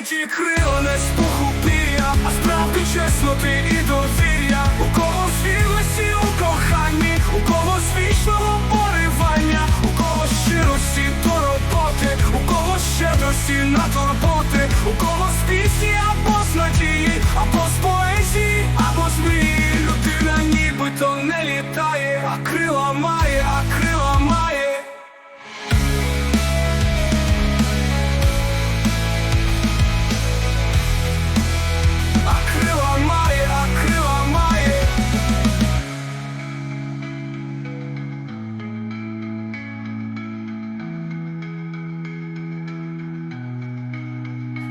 Вони ті крила не спохупія, а справді чесноти і довір'я. У кого світлості у коханні, у кого вічного поривання, у кого щирості до роботи, у кого щедрості на турботи, у кого з пісні або з надії, або з поезії, або з мрії. Людина нібито не літає, а крила має,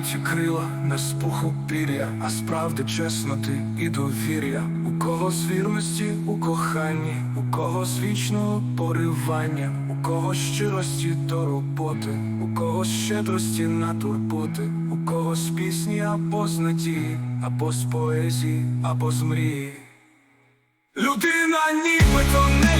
Вони ті крила не з пуху пір'я, а справди чесноти і довір'я. У кого з вірності у коханні, у кого з вічного поривання, у кого щирості до роботи, у кого щедрості на турботи, у кого з пісні або з надії, або з поезії, або з мрії. Людина нібито не